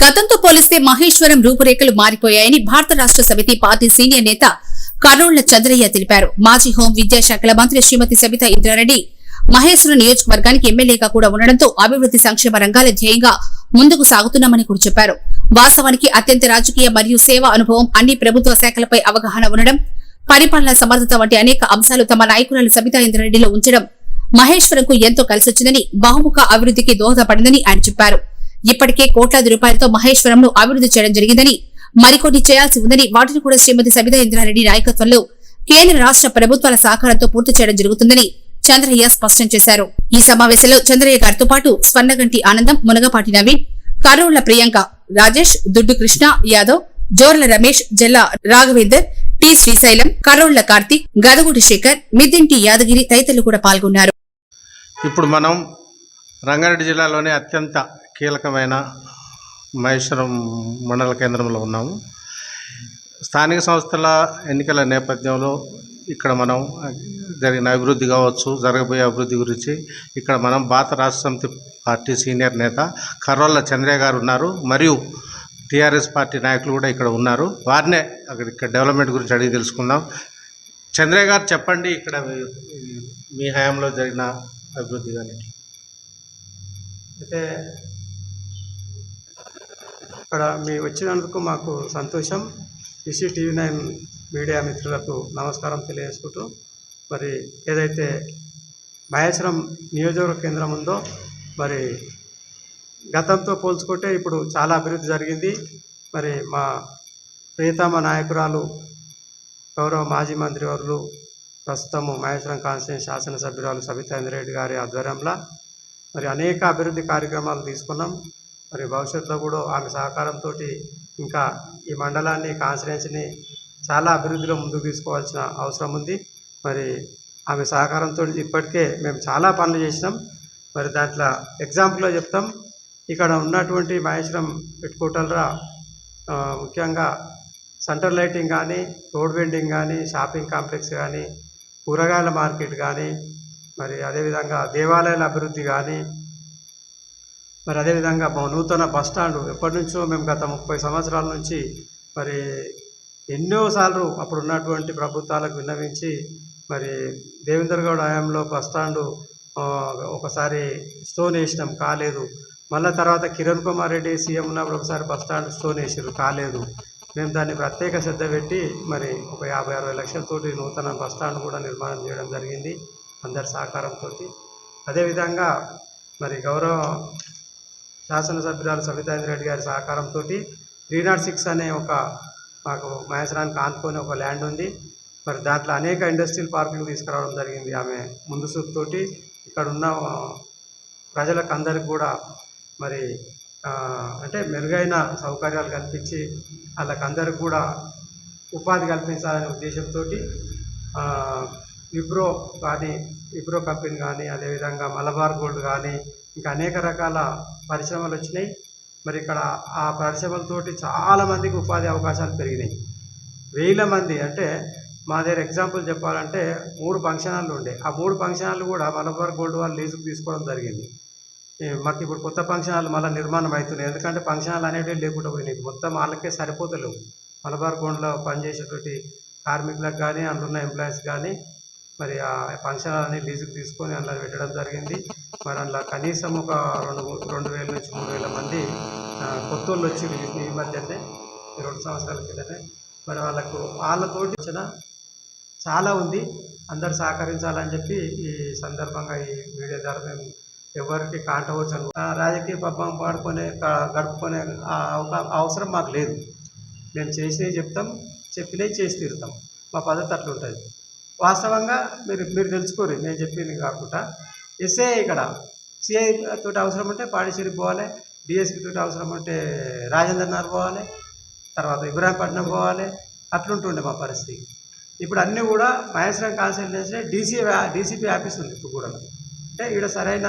గతంతో పోలిస్తే మహేశ్వరం రూపురేఖలు మారిపోయాయని భారత రాష్ట్ర సమితి పార్టీ సీనియర్ నేత కర్నూళ్ళ చంద్రయ్య తెలిపారు. మాజీ హోం విద్యాశాఖల మంత్రి శ్రీమతి సబితా ఇంద్రారెడ్డి మహేశ్వరం నియోజకవర్గానికి ఎమ్మెల్యేగా కూడా ఉండడంతో అభివృద్ది సంక్షేమ రంగాల ధ్యేయంగా ముందుకు సాగుతున్నామని కూడా చెప్పారు. వాస్తవానికి అత్యంత రాజకీయ మరియు సేవా అనుభవం అన్ని ప్రభుత్వ శాఖలపై అవగాహన ఉండడం పరిపాలన సమర్థత వంటి అనేక అంశాలు తమ నాయకురాలు సబితా ఇంద్రారెడ్డిలో ఉంచడం మహేశ్వరంకు ఎంతో కలిసొచ్చిందని బహుముఖ అభివృద్ధికి దోహదపడిందని ఆయన చెప్పారు. ఇప్పటికే కోట్లాది రూపాయలతో మహేశ్వరంను అభివృద్ధి చేయడం జరిగిందని మరికొన్ని చేయాల్సి ఉందని వాటిని కూడా శ్రీమతి సబితా ఇంద్రారెడ్డి నాయకత్వంలో కేంద్ర రాష్ట్ర ప్రభుత్వాల సహకారంతో పూర్తి చేయడం జరుగుతుందని చంద్రయ్య స్పష్టం చేశారు. ఈ సమావేశంలో చంద్రయ్య గారితో పాటు స్వర్ణగంటి ఆనందం మునగపాటి నవీన్ కరోళ్ళ ప్రియాంక రాజేష్ దుడ్డు కృష్ణ యాదవ్ జోర్ల రమేష్ జల్లా రాఘవేందర్ టి శ్రీశైలం కరోళ్ళ కార్తీక్ గదగుడి శేఖర్ మిద్దింటి యాదగిరి తదితరులు కూడా పాల్గొన్నారు. ఇప్పుడు మనం రంగారెడ్డి జిల్లాలోనే అత్యంత కీలకమైన మహేశ్వరం మండల కేంద్రంలో ఉన్నాము. స్థానిక సంస్థల ఎన్నికల నేపథ్యంలో ఇక్కడ మనం జరిగిన అభివృద్ధి కావచ్చు జరగబోయే అభివృద్ధి గురించి ఇక్కడ మనం భారత రాష్ట్ర సమితి పార్టీ సీనియర్ నేత కర్రోళ్ళ చంద్రయ్య గారు ఉన్నారు. మరియు టీఆర్ఎస్ పార్టీ నాయకులు కూడా ఇక్కడ ఉన్నారు. వారినే అక్కడ ఇక్కడ డెవలప్మెంట్ గురించి అడిగి తెలుసుకుందాం. చంద్రయ్య గారు చెప్పండి ఇక్కడ మీ హయాంలో జరిగిన అభివృద్ధి కానీ అయితే ఇక్కడ మీ వచ్చినందుకు మాకు సంతోషం. ఈసీ టీవీ నైన్ మీడియా మిత్రులకు నమస్కారం తెలియజేసుకుంటూ మరి ఏదైతే మహేశ్వరం నియోజకవర్గ కేంద్రం ఉందో మరి గతంతో పోల్చుకుంటే ఇప్పుడు చాలా అభివృద్ధి జరిగింది. మరి మా ప్రియతమ నాయకురాలు గౌరవ మాజీ మంత్రివర్యులు ప్రస్తుతము మహేశ్వరం కాన్స్టిట్యూన్ శాసనసభ్యురాలు సబితా ఇంద్రెడ్డి గారి ఆధ్వర్యంలో మరి అనేక అభివృద్ధి కార్యక్రమాలు తీసుకున్నాం. మరి భవిష్యత్తులో కూడా ఆమె సహకారంతో ఇంకా ఈ మండలాన్ని కాన్స్టిట్యున్సీని చాలా అభివృద్ధిలో ముందుకు తీసుకోవాల్సిన అవసరం ఉంది. మరి ఆమె సహకారంతో ఇప్పటికే మేము చాలా పనులు చేసినాం. మరి దాంట్లో ఎగ్జాంపుల్లో చెప్తాం. ఇక్కడ ఉన్నటువంటి మహేశ్వరం పెట్టుకోటలరా ముఖ్యంగా సెంటర్ లైటింగ్ కానీ రోడ్ వెండింగ్ కానీ షాపింగ్ కాంప్లెక్స్ కానీ కూరగాయల మార్కెట్ కానీ మరి అదేవిధంగా దేవాలయాల అభివృద్ధి కానీ మరి అదేవిధంగా మా నూతన బస్ స్టాండ్ ఎప్పటి నుంచో మేము గత ముప్పై సంవత్సరాల నుంచి మరి ఎన్నోసార్లు అప్పుడు ఉన్నటువంటి ప్రభుత్వాలకు విన్నవించి మరి దేవేందర్ గౌడ్ హయాంలో బస్ ఒకసారి స్టోన్ వేసినాం కాలేదు. మళ్ళీ తర్వాత కిరణ్ కుమార్ రెడ్డి సీఎం ఉన్నప్పుడు ఒకసారి బస్ స్టాండ్ స్టోన్ వేసారు కాలేదు. మేము దాన్ని ప్రత్యేక శ్రద్ధ పెట్టి మరి ఒక యాభై అరవై లక్షలతోటి నూతన బస్ స్టాండ్ కూడా నిర్మాణం చేయడం జరిగింది అందరి సహకారంతో. అదేవిధంగా మరి గౌరవ శాసనసభ్యురాలు సబితా రెడ్డి గారి సహకారంతో త్రీ నాట్ సిక్స్ అనే ఒక మాకు మహేశ్వరానికి ఆనుకొని ఒక ల్యాండ్ ఉంది. మరి దాంట్లో అనేక ఇండస్ట్రియల్ పార్కులు తీసుకురావడం జరిగింది ఆమె ముందు చూపుతోటి. ఇక్కడ ఉన్న ప్రజలకు అందరికి కూడా మరి అంటే మెరుగైన సౌకర్యాలు కల్పించి వాళ్ళకందరికి కూడా ఉపాధి కల్పించాలనే ఉద్దేశంతో విప్రో కానీ విప్రో కంపెనీ కానీ అదేవిధంగా మలబార్ గోల్డ్ కానీ ఇంకా అనేక రకాల పరిశ్రమలు వచ్చినాయి. మరి ఇక్కడ ఆ పరిశ్రమలతోటి చాలామందికి ఉపాధి అవకాశాలు పెరిగినాయి. వేల మంది అంటే మా దగ్గర ఎగ్జాంపుల్ చెప్పాలంటే మూడు ఫంక్షన్ హాల్లు ఉండే. ఆ మూడు ఫంక్షన్ హాల్లు కూడా మలబార్ గోల్డ్ వాళ్ళు లీజుకు తీసుకోవడం జరిగింది. మాకు ఇప్పుడు కొత్త ఫంక్షన్ హాల్ మళ్ళీ నిర్మాణం అవుతున్నాయి ఎందుకంటే ఫంక్షన్ హాల్ అనేటివి లేకుండా పోయినాయి. మొత్తం వాళ్ళకే సరిపోతలేవు. మలబార్ గోల్డ్లో పనిచేసేటువంటి కార్మికులకు కానీ అందులో ఉన్న ఎంప్లాయీస్ కానీ మరి ఆ ఫంక్షన్ హాల్ అనేది లీజుకు తీసుకొని అందులో పెట్టడం జరిగింది. మరి అందులో కనీసం ఒక రెండు రెండు వేల నుంచి మూడు వేల మంది కొత్త వాళ్ళు వచ్చి ఈ మధ్యనే ఈ రెండు సంవత్సరాల కిందనే మరి వాళ్ళకు వాళ్ళతోటి వచ్చిన చాలా ఉంది. అందరు సహకరించాలని చెప్పి ఈ సందర్భంగా ఈ మీడియా ద్వారా మేము ఎవరికి కాంటవచ్చు రాజకీయ పబ్బం పాడుకునే గడుపుకునే అవసరం మాకు లేదు. మేము చేసినవి చెప్తాం చెప్పినవి చేసి తీరుతాం. మా పద్ధతి అట్లుంటుంది. వాస్తవంగా మీరు మీరు తెలుసుకోరు నేను చెప్పింది కాకుండా ఎస్ఏ ఇక్కడ. సిఐ తోటి అవసరం ఉంటే పాడిచేరికి పోవాలి డిఎస్పి తోటి అవసరం ఉంటే రాజేంద్ర నగర్ పోవాలి తర్వాత ఇబ్రాహీంపట్నం పోవాలి అట్లుంటుండే మా పరిస్థితి. ఇప్పుడు అన్నీ కూడా Maheshwaram consultancy DC DCP office ఉంది ఇప్పుడు కూడా. అంటే ఇక్కడ సరైన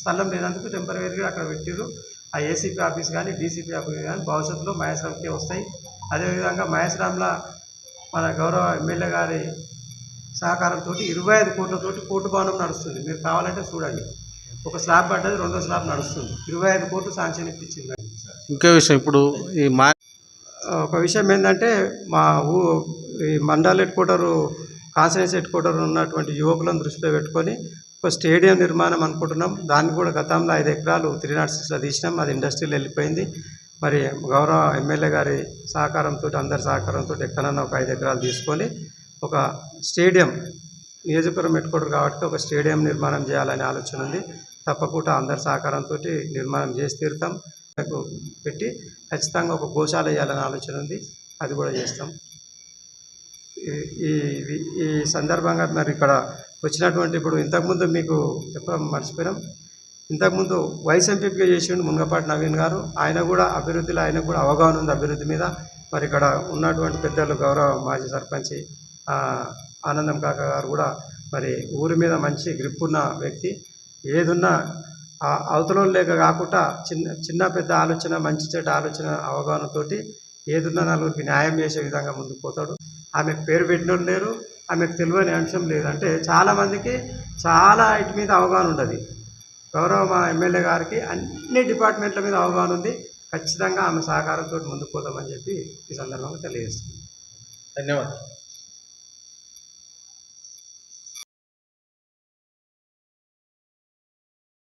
స్థలం లేనందుకు టెంపరీగా అక్కడ పెట్టిర్రు. ఆ ఏసీపీ ఆఫీస్ కానీ డీసీపీ ఆఫీస్ కానీ భవిష్యత్తులో మహేశ్వరంకే వస్తాయి. అదేవిధంగా మహేశ్వరంలో మన గౌరవ ఎమ్మెల్యే గారి సహకారంతో ఇరవై ఐదు కోట్లతోటి కోర్టు భవనం నడుస్తుంది. మీరు కావాలంటే చూడండి. ఒక స్లాబ్ పడ్డది రెండో స్లాబ్ నడుస్తుంది. ఇరవై ఐదు కోట్లు శాంక్షన్ ఇప్పించింది. ఇంకో విషయం ఇప్పుడు ఈ మా ఒక విషయం ఏంటంటే మా ఊ ఈ మండల్ హెడ్ క్వార్టరు కాన్సరెన్స్ హెడ్ క్వార్టర్ ఉన్నటువంటి యువకులను దృష్టిలో పెట్టుకొని ఒక స్టేడియం నిర్మాణం అనుకుంటున్నాం. దాన్ని కూడా గతంలో ఐదు ఎకరాలు త్రీ నాట్ సిక్స్లో తీసినాం. అది ఇండస్ట్రీలో వెళ్ళిపోయింది. మరి గౌరవ ఎమ్మెల్యే గారి సహకారంతో అందరి సహకారంతో ఎక్కడన్నా ఒక ఐదు ఎకరాలు తీసుకొని ఒక స్టేడియం నియోజకవర్గం పెట్టుకోవడం కాబట్టి ఒక స్టేడియం నిర్మాణం చేయాలనే ఆలోచన ఉంది. తప్పకుండా అందరి సహకారంతో నిర్మాణం చేసి తీరుతాం. నాకు పెట్టి ఖచ్చితంగా ఒక గోశాల వేయాలనే ఆలోచన ఉంది. అది కూడా చేస్తాం. ఈ- ఈ ఈ- సందర్భంగా మరి ఇక్కడ వచ్చినటువంటి ఇప్పుడు ఇంతకుముందు మీకు చెప్పడం మర్చిపోయాం ఇంతకుముందు వైస్ ఎంపీగా చేసిండు మునగపాటి నవీన్ గారు. ఆయన కూడా అభివృద్ధిలో ఆయన కూడా అవగాహన ఉంది అభివృద్ధి మీద. మరి ఇక్కడ ఉన్నటువంటి పెద్దలు గౌరవ మాజీ సర్పంచి ఆనందం కాక గారు కూడా మరి ఊరి మీద మంచి గ్రిప్ ఉన్న వ్యక్తి. ఏదున్నా అవతల లేక కాకుండా చిన్న చిన్న పెద్ద ఆలోచన మంచి చెడ్డ ఆలోచన అవగాహనతోటి ఏదున్నా నలుగురికి న్యాయం చేసే విధంగా ముందుకు పోతాడు. ఆమెకు పేరు పెట్టిన లేరు ఆమెకు తెలియని అంశం లేదంటే చాలామందికి చాలా ఇటు మీద అవగాహన ఉండదు. గౌరవ మా ఎమ్మెల్యే గారికి అన్ని డిపార్ట్మెంట్ల మీద అవగాహన ఉంది. ఖచ్చితంగా ఆమె సహకారంతో ముందుకు పోతామని చెప్పి ఈ సందర్భంగా తెలియజేస్తుంది ధన్యవాదాలు.